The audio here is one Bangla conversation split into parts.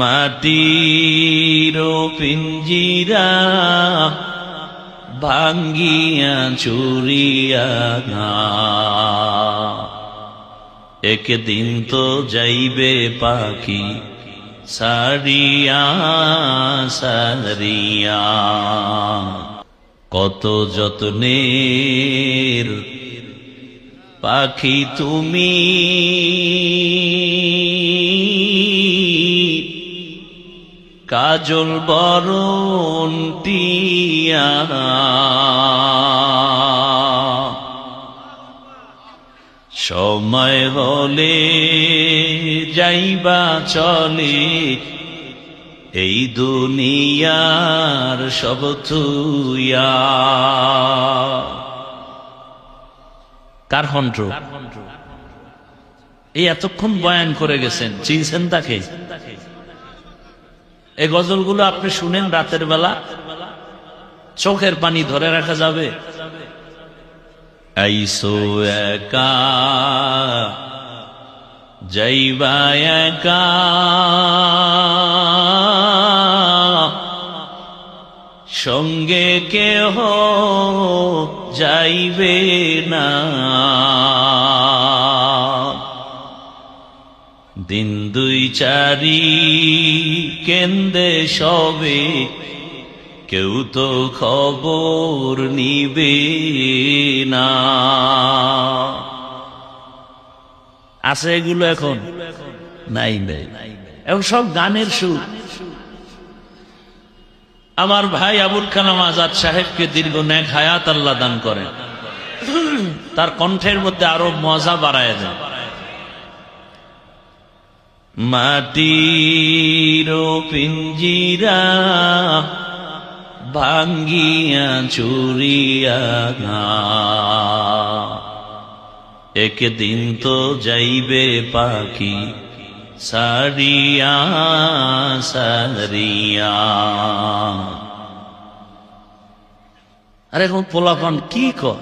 মাটির পিঞ্জিরা ভাঙ্গিয়া চুরিয়া একদিন তো যাইবে পাখি সারিয়া সারিয়া কত যত্নের পাখি তুমি। কাজল বরণ টিয়া। সময় হলে যাইবা চলে, এই দুনিয়ার সব থুইয়া। কার হন্ট্র এই এতক্ষণ বয়ান করে গেছেন, চিনছেন তাকে? এই গজলগুলো আপনি শুনেন রাতের বেলা, চোখের পানি ধরে রাখা যাবে। আইসো একা, যাইবা একা, সঙ্গে কেহ যাইবে না। দিন দুই চারি, কেন্দ্রে সবে। কেউ তো খবর নিবে না। আছে এগুলো এখন? নাই নাই এখন সব গানের সুর। আমার ভাই আবুল কালাম আজাদ সাহেবকে দীর্ঘ ন্যাক হায়াত আল্লাহ দান করেন। তার কণ্ঠের মধ্যে আরও মজা বাড়ায় দেন। মাটির পিঞ্জিরা ভাঙ্গিয়া চুরিয়া একদিন তো যাইবে পাখি, সারিয়া সারিয়া। আরে এখন পোলাপান কি কর?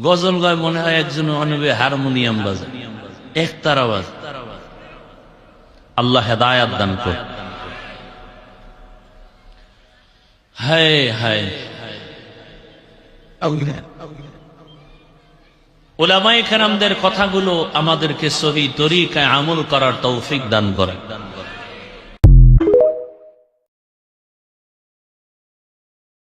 গজল গায় মনে হয় একজন অনবে হারমোনিয়াম বাজে একতার আওয়াজ আল্লাহ হেদায়াত দান হায় হায়। ওলামাই খেরামদের কথাগুলো আমাদেরকে সহি তরিকায় আমল করার তৌফিক দান করে।